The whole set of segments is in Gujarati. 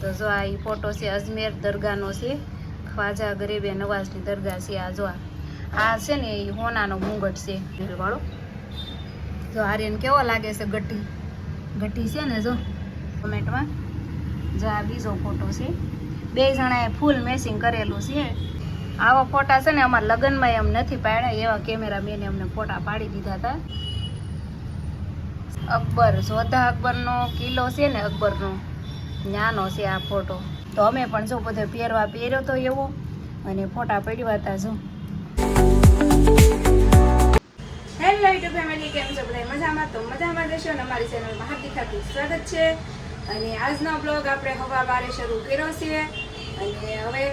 તો જો આ એ ફોટો છે, અજમેર દરગાહનો છે. ખ્વાજા ગરીબે નવાઝની દરગાહ છે આ, જો આ. છે ને એ હોનાનો મુંગટ છે. વાળો. જો આર્યન કેવો લાગે છે ગઢી ગઢી છે ને જો, કોમેન્ટમાં. જો આ બીજો ફોટો છે. બે જણાએ ફૂલ મેસિંગ કરેલું છે. આવા ફોટા છે ને અમારા લગ્નમાં એમ નથી પાડ્યા, એવા કેમેરા મેને અમને ફોટા પાડી દીધા હતા. અકબર જોધા અકબરનો કિલ્લો છે ને અકબરનો. ન્યાનો છે આ ફોટો. તો અમે પણ જો બધે પહેરવા પહેર્યો તો એવો, અને ફોટા પડ્યા હતા જો. હેલો યુટ્યુબ ફેમિલી કેમ છો બધા? મજામાં તો મજામાં રહેશો અને અમારી ચેનલમાં હાર્દિક હાર્દિક સ્વાગત છે. અને આજનો બ્લોગ આપણે હવા બારે શરૂ કર્યો છે. અને હવે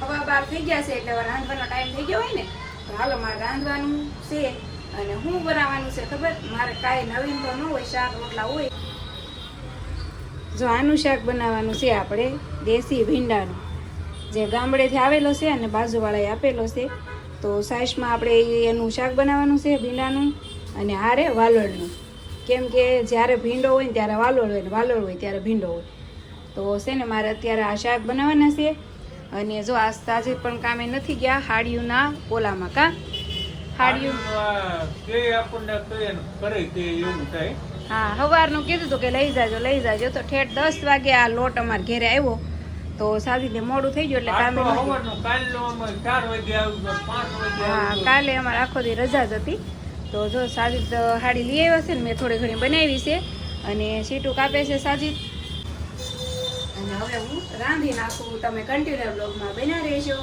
હવા બાર થઈ ગયા છે એટલે હવે રાંધવાનો ટાઈમ થઈ ગયો હોય ને, તો હાલો મારે રાંધવાનું છે. અને હું બનાવવાનું છે ખબર? મારે કાંઈ નવીન તો ન હોય, શાક રોટલા હોય. જો આનું શાક બનાવવાનું છે આપણે દેશી ભીંડાનું. જે ગામડેથી આવેલો છે અને બાજુવાળાએ આપેલો છે. તો સાઈસમાં આપણે એનું શાક બનાવવાનું છે ભીંડાનું અને હારે વાલોળનું. કેમ કે જ્યારે ભીંડો હોય ને ત્યારે વાલોળ હોય ને વાલોળ હોય ત્યારે ભીંડો હોય. તો છે ને મારે અત્યારે આ શાક બનાવવાના છે. અને જો આ સાજે પણ કામે નથી ગયા હાડિયુંના ઓલામાં કા? હાડિયું આપણને કરે તે એવું થાય. હા સવારનું કીધું હતું કે લઈ જાજો લઈ જાજો. તો ઠેઠ દસ વાગે આ લોટ અમારા ઘેરે આવ્યો. તો સાદીને મોડું થઈ ગયું એટલે હા કાલે અમારે આખો દી રજા જ હતી. તો જો સાજીદ હાડી લઈ આવ્યો છે ને મેં થોડી ઘણી બનાવી છે. અને સીટું કાપે છે સાજીદ. અને હવે હું રાંધી નાખું. તમે કન્ટિન્યુ બ્લોગમાં બના રહેજો.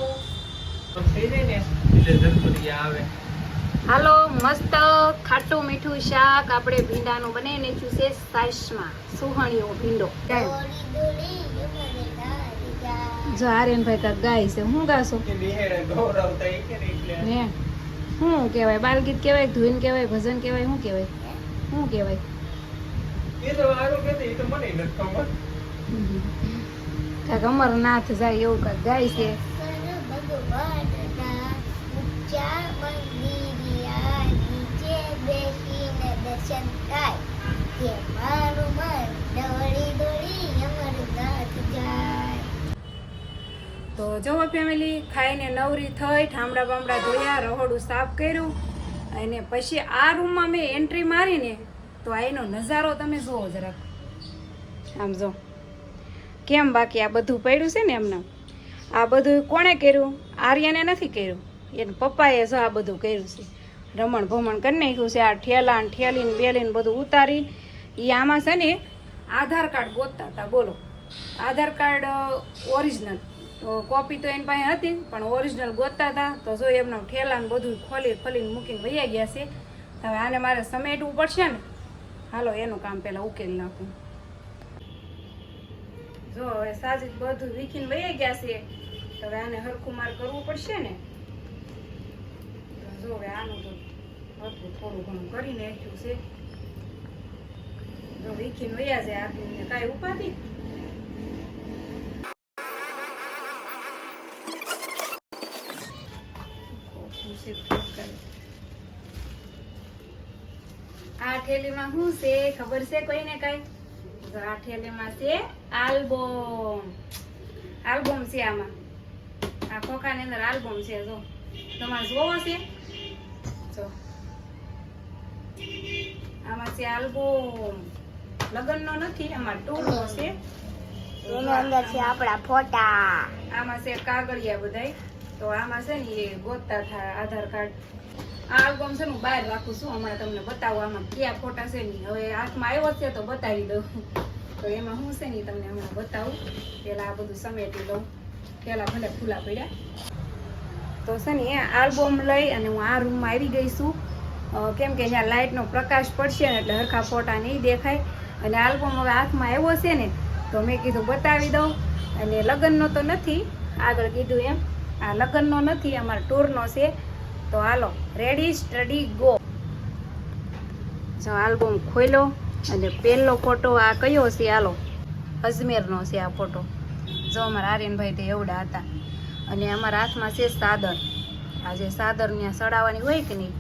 એટલે આવે. હાલો મસ્ત ખાટું મીઠું શાક આપણે ભીંડાનું બનાવીને છે સાઈસમાં. સુહણીઓ ભીંડો. જો આર્યનભાઈ કાંઈક ગાય છે. હું ગાશો? કે બિહારે ગૌરવ થાય કે ને? હે શું કહેવાય? બાલગીત કહેવાય ધૂન કહેવાય ભજન કહેવાય શું કહેવાય? શું કહેવાય? કાક અમરનાથ જાય એવું કે ગાય તો કાંઈક ગાય છે તો જમો ફેમિલી ખાઈને નવરી થઈ, ઠામડા બામડા ધોયા, રહોડું સાફ કર્યું, અને પછી આ રૂમમાં મેં એન્ટ્રી મારીને તો એનો નજારો તમે જુઓ જરાક. આમ જો, કેમ બાકી આ બધું પડ્યું છે ને એમને? આ બધું કોણે કર્યું? આર્યને નથી કર્યું. એને પપ્પાએ જો આ બધું કર્યું છે. રમણ ભમણ કરી નાખ્યું છે. આ ઠેલા ને ઠેલી ને બેલી બધું ઉતારી. એ આમાં છે ને આધાર કાર્ડ ગોતતા હતા. બોલો. આધાર કાર્ડ ઓરિજિનલ કોપી તો એની પાસે હતી, પણ ઓરિજિનલ ગોતતા હતા. તો જો એમનો ઠેલા ને બધું ખોલી ખોલીને મૂકીને વૈયા ગયા છે. હવે આને મારે સમેટવું પડશે ને? હાલો, એનું કામ પહેલાં ઉકેલી નાખું. જો, હવે સાજી બધું વીખીને વૈયા ગયા છે. તો હવે આને હરખું માર કરવું પડશે ને? જો, હવે આનું તો હરખું થોડું ઘણું કરી નાખ્યું છે. તો વીખીને વયા છે આટલું કાંઈ ઉપાધિ. આ થેલીમાં શું છે? ખબર છે કઈ? જો આ થેલીમાં છે આલ્બમ. આલ્બમ છે આમાં. આ ખોખાની અંદર આલ્બમ છે, જો. તમારે જોવો છે? જો. આમાં છે આલ્બમ લગ્નનો નથી આમાં ટૂરનો છે. એની અંદર છે આપણા ફોટા. આમાં છે કાગળિયા બધાય. તો આમાં છે ને એ ગોતતા થાય આધાર કાર્ડ. આ આલ્બમ છે હું બહાર રાખું છું હમણાં તમને બતાવું આમાં કયા ફોટા છે ને. હવે હાથમાં આવ્યો છે તો બતાવી દઉં. તો એમાં શું છે ને તમને હમણાં બતાવું. પેલા આ બધું સમેટી લઉં. પેલા ભલે ખુલ્લા પડ્યા. તો છે ને એ આલ્બમ લઈ અને હું આ રૂમમાં આવી ગઈ છું. કેમ કે અહીંયા લાઇટનો પ્રકાશ પડશે ને એટલે હરખા ફોટા નહીં દેખાય. અને આલ્બમ હવે હાથમાં આવ્યો છે ને, તો મેં કીધું બતાવી દઉં. અને લગ્નનો તો નથી, આગળ કીધું એમ. આ લગ્નનો નથી, અમારા ટૂરનો છે. તો હાલો રેડી સ્ટડી ગો જો આલ્બમ ખોલ્યો અને પહેલો ફોટો આ કયો છે, હાલો. અજમેરનો છે આ ફોટો. જો અમારા આર્યનભાઈ તે એવડા હતા. અને અમારા હાથમાં છે સાદર. આ જે સાદર ત્યાં સડાવવાની હોય કે નહીં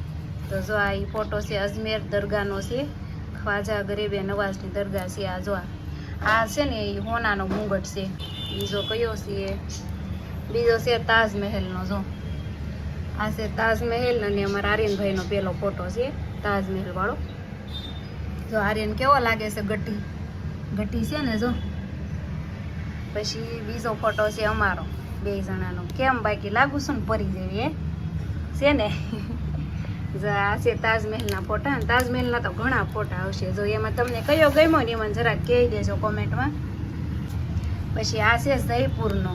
તો જો આ ફોટો છે, અજમેર દરગાહનો છે. ખ્વાજા ગરીબે નવાઝની દરગાહ છે આ, જો આ. છે ને એ હોનાનો મુંગટ છે. બીજો કયો છે બીજો છે તાજમહેલનો, જો. આ છે તાજમહેલ અને અમારા આર્યનભાઈનો પહેલો ફોટો છે તાજમહેલ વાળો જો આર્યન કેવો લાગે છે ગટી ગટી છે ને, જો. પછી બીજો ફોટો છે અમારો, બે જણાનો. કેમ બાકી લાગુ છું ને પરી જેવી, હે? છે ને? આ છે તાજમહેલના ફોટા. અને તાજમહેલના તો ઘણા ફોટા આવશે. જો એમાં તમને કયો ગમ્યો ને એમાં જરાક કહી દેજો કોમેન્ટમાં. પછી આ છે જયપુરનો.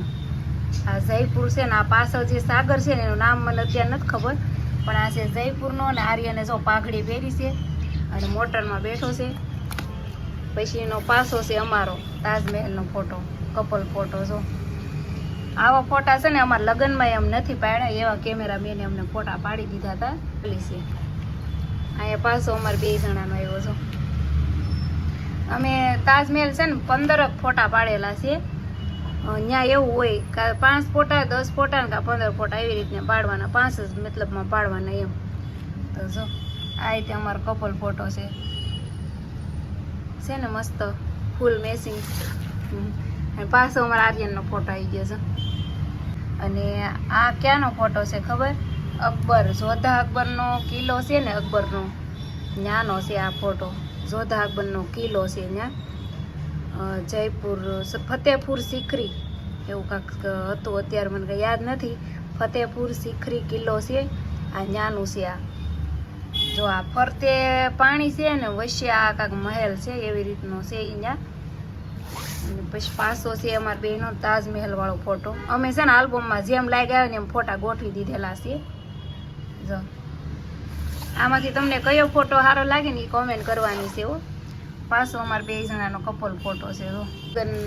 આ જયપુર છે ને આ પાછળ જે સાગર છે ને એનું નામ મને અત્યારે નથી ખબર, પણ આ છે જયપુરનો અને આર્યને જો પાઘડી પહેરી છે અને મોટરમાં બેઠો છે. પછી એનો પાસો છે અમારો તાજમહેલનો ફોટો, કપલ ફોટો, જો. આવા ફોટા છે ને અમારા લગ્નમાં એમ નથી પાડ્યા. એવા કેમેરા મેને અમને ફોટા પાડી દીધા હતા. પોલીસે. અહીંયા પાછો અમારે બે જણાનો આવ્યો છો. અમે તાજમહેલ છે ને પંદર ફોટા પાડેલા છે. ત્યાં એવું હોય કે પાંચ ફોટા, દસ ફોટા ને કાં પંદર ફોટા એવી રીતના પાડવાના. પાંચ જ મતલબમાં પાડવાના એમ. તો જો, આ રીતે અમારો કપલ ફોટો છે. છે ને મસ્ત ફૂલ મેસિંગ અને પાછો અમારા આર્યનનો ફોટો આવી ગયો છે. અને આ ક્યાંનો ફોટો છે ખબર? અકબર, જોધા અકબરનો કિલ્લો છે ને અકબરનો? ત્યાંનો છે આ ફોટો જોધા અકબરનો કિલ્લો છે ત્યાં જયપુર ફતેહપુર સિખરી. એવું કાંક હતું અત્યારે, મને કંઈ યાદ નથી. ફતેહપુર સિખરી કિલ્લો છે, આ ન્યાનું છે આ. જો આ ફરતે પાણી છે ને વચ્ચે આ કાંક મહેલ છે, એવી રીતનો છે અહીંયા પછી પાસો છે અમારા બહેનો તાજમહેલ વાળો ફોટો અમે છે ને આલ્બમમાં જેમ લાગ્યા આવે ને એમ ફોટા ગોઠવી દીધેલા છે. જો. આમાંથી તમને કયો ફોટો સારો લાગે ને એ કોમેન્ટ કરવાની છે હો. પાછો અમારા બે જણાનો કપલ ફોટો છે, જો.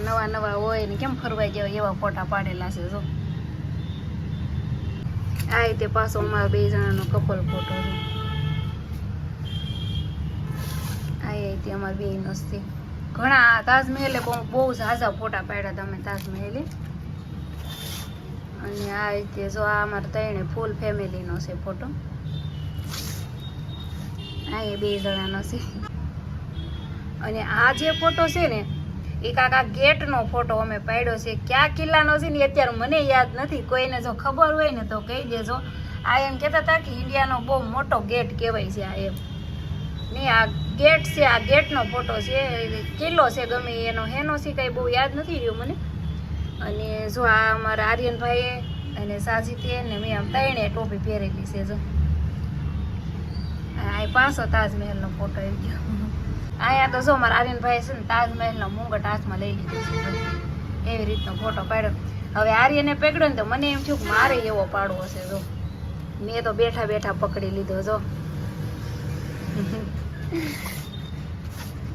નવા નવા હોય ને કેમ ફરવા જાય એવા ફોટા પાડેલા છે, જો. આ રીતે પાછો અમારા બે જણાનો કપલ ફોટો છે. આ રીતે અમારા બે નો છે. ઘણા તાજમહેલે બહુ બહુ ઝાઝા ફોટા પાડ્યા હતા અમે તાજમહેલે. અને આ રીતે જો આ અમારા ત્રણે ફૂલ ફેમિલીનો છે ફોટો આ એ બે જણાનો છે. અને આ જે ફોટો છે ને એ કાકા ગેટનો ફોટો અમે પાડ્યો છે. ક્યાં કિલ્લાનો છે ને અત્યારે મને યાદ નથી. કોઈને જો ખબર હોય ને તો કહી દેજો. આ એમ કહેતા હતા કે ઇન્ડિયાનો બહુ મોટો ગેટ કહેવાય છે આ એમ. નહીં આ ગેટ છે, આ ગેટનો ફોટો છે કિલ્લો છે ગમે એનો હેનો છે, કંઈ બહુ યાદ નથી રહ્યો મને. અને જો આ અમારા આર્યનભાઈએ અને સાજીતે ને મેં આમ ત્રણે ટોપી પહેરેલી છે જો. આ પાછો તાજમહેલનો ફોટો આવી ગયો. અહીંયા તો જો મારા આર્યનભાઈ છે ને તાજમહેલનો મુંગટ હાથમાં લઈ લીધો છે એવી રીતનો ફોટો પાડ્યો. હવે આર્યને પકડ્યો ને તો મને એમ થયું મારે એવો પાડવો છે જો. મેં તો બેઠા બેઠા પકડી લીધો જો.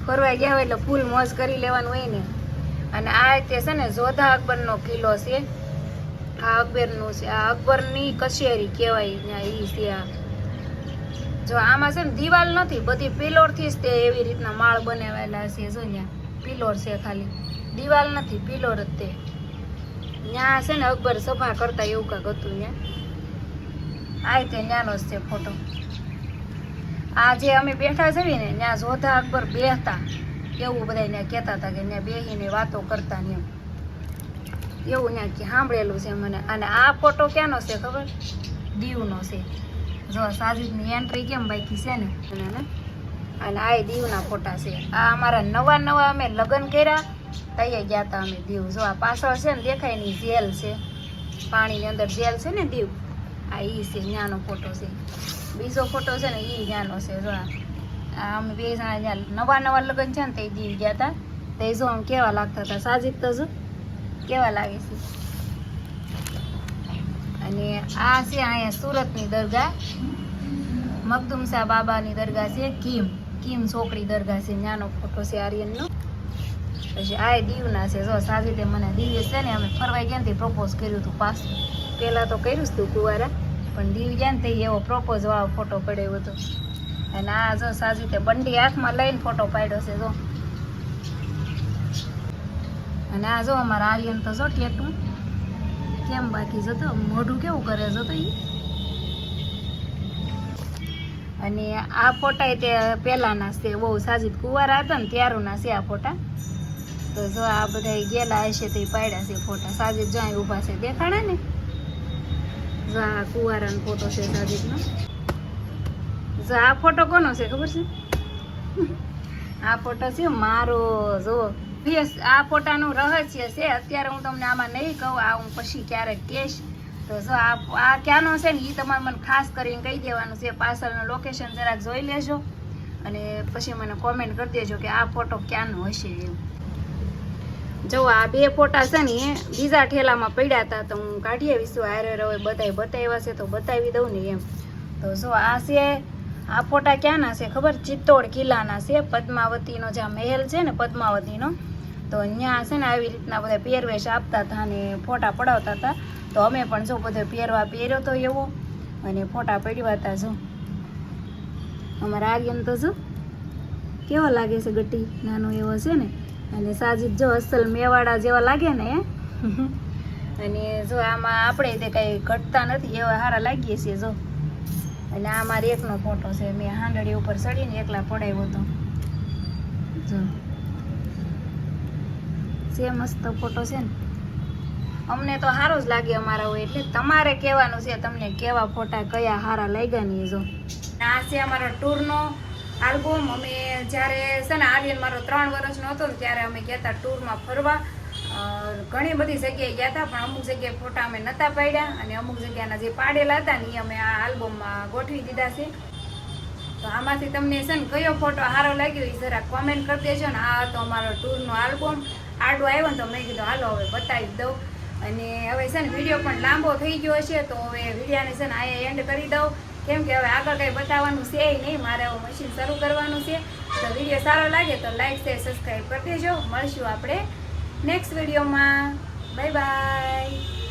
ફરવા ગયા હોય એટલે ફૂલ મોજ કરી લેવાનું હોય ને. અને આ તે છે ને, જોધા અકબરનો કિલ્લો છે. આ અકબરનું છે, આ અકબરની કચેરી કહેવાય એ છે આ. જો આમાં છે ને, દિવાલ નથી, બધી પિલોરથી જ તે એવી રીતના માળ બનાવેલા છે, જો ત્યાં. પિલોર છે ખાલી. દિવાલ નથી, પિલોર જ તે. ત્યાં છે ને, અકબર સભા કરતા એવું કાંક હતું ત્યાં. આ રીતે ત્યાંનો જ છે ફોટો. આ જે અમે બેઠા છીએ ને, ત્યાં જોધા અકબર બેહતા એવું બધા ત્યાં કહેતા હતા કે ત્યાં બેહીને વાતો કરતા ને એમ. એવું ત્યાં કે સાંભળેલું છે મને. અને આ ફોટો ક્યાંનો છે ખબર? દીવનો છે. જો સાજીદની એન્ટ્રી કેમ બાકી છે ને? અને આ દીવના ફોટા છે. આ અમારા નવા નવા અમે લગ્ન કર્યા તૈયાર ગયા હતા અમે દીવ. જો આ પાછળ છે ને, દેખાયની જેલ છે. પાણીની અંદર જેલ છે ને દીવ? આ એ છે, ત્યાંનો ફોટો છે. બીજો ફોટો છે ને એ ત્યાંનો છે, જો આ. આ અમે બે જણા જ્યાં નવા નવા લગ્ન છે ને તે દીવ ગયા હતા તે જો આમ કેવા લાગતા હતા સાજીદ તો જો કેવા લાગે છે. અને આ છે અહીંયા સુરતની દરગાહ. મખદુમ શાહ બાબાની દરગાહ છે, કિમ. કિમ છોકરી દરગાહ છે. નાનો ફોટો છે આર્યનનો. પછી આ દીવના છે. જો સાજીદે મને દીવે છે ને અમે ફરવા ગયા ને પ્રપોઝ કર્યું હતું પાછું. પહેલાં તો કર્યું હતું કુવારા. પણ દીવ ગયા ને તે એવો પ્રપોઝ વાળો ફોટો પડ્યો હતો. અને આ જો સાજીદે બંડી હાથમાં લઈને ફોટો પાડ્યો છે, જો. અને આ જો અમારા આર્યન તો જો ટેટું. કેમ બાકી જતો મોઢું કેવું કરે જતો એ અને આ ફોટા તે પહેલાના છે, બહુ સાજીદ કુંવારા હતા ને ત્યારના છે આ ફોટા. તો જો આ બધા ગયેલા હશે તે પાડ્યા છે ફોટા. સાજીદ જો ઊભા છે દેખાડે ને? જો કુવારાનો ફોટો છે સાજીદનો. જો, આ ફોટો કોનો છે ખબર છે? આ ફોટો છે મારો, જો. ફેસ, આ ફોટાનું રહસ્ય છે. અત્યારે હું તમને આમાં નહીં કહું, આ હું પછી ક્યારેક કહેશ. તો જો આ આ ક્યાંનો છે ને એ તમારે મને ખાસ કરીને કહી દેવાનું છે. પાર્સલનું લોકેશન જરાક જોઈ લેજો અને પછી મને કોમેન્ટ કરી દેજો કે આ ફોટો ક્યાંનો હશે એમ. જો આ બે ફોટા છે ને બીજા ઠેલામાં પડ્યા હતા, તો હું કાઢી આવીશું. હારે રવે બધાય બતાવ્યા છે, તો બતાવી દઉં ને એમ. તો જો આ છે, આ ફોટા ક્યાંના છે ખબર? ચિત્તોડ કિલ્લાના છે, પદ્માવતીનો જે આ મહેલ છે ને, પદ્માવતીનો. તો અહીંયા છે ને આવી રીતના બધા પહેરવેશ આપતા હતા અને ફોટા પડાવતા હતા. તો અમે પણ જો બધો પહેરવા પહેર્યો તો એવો. અને ફોટા પડ્યા હતા જો. અમારા આર્યન તો જો, કેવો લાગે છે ગટ્ટી નાનો એવો છે ને. અને સાજીદ જો અસલ મેવાડા જેવા લાગે ને, અને જો આમાં આપણે તે કઈ ઘટતા નથી એવા સારા લાગીએ છીએ જો. અને આ મારી એકનો ફોટો છે, મેં હાંડળી ઉપર ચડીને એકલા પડાવ્યો હતો. જો. છે મસ્ત ફોટો છે ને. અમને તો સારું જ લાગે અમારા હોય એટલે તમારે કહેવાનું છે, તમને કેવા ફોટા કયા સારા લાગ્યા નહીં જો. આ છે અમારો ટૂરનો આલ્બમ. અમે જ્યારે છે ને આર્યન મારો ત્રણ વર્ષનો હતો ત્યારે અમે ગયા હતા ટૂરમાં ફરવા. ઘણી બધી જગ્યાએ ગયા હતા પણ અમુક જગ્યાએ ફોટા અમે નહોતા પાડ્યા અને અમુક જગ્યાના જે પાડેલા હતા ને એ અમે આ આલ્બમમાં ગોઠવી દીધા છે. તો આમાંથી તમને છે ને કયો ફોટો સારો લાગ્યો એ જરા કોમેન્ટ કરી દેજો ને. આ હતો અમારો ટૂરનો આલ્બમ. આડો આવ્યો ને તો મેં કીધું, હાલો, હવે બતાવી દઉં. અને હવે છે ને વીડિયો પણ લાંબો થઈ ગયો છે તો હવે વિડીયાને છે ને આ એન્ડ કરી દઉં. કેમ કે હવે આગળ કંઈ બતાવવાનું છે નહીં, મારે હવે મશીન શરૂ કરવાનું છે. તો વીડિયો સારો લાગે તો લાઈક શેર સબસ્ક્રાઈબ કરી દેજો. મળશું આપણે નેક્સ્ટ વિડીયોમાં બાય બાય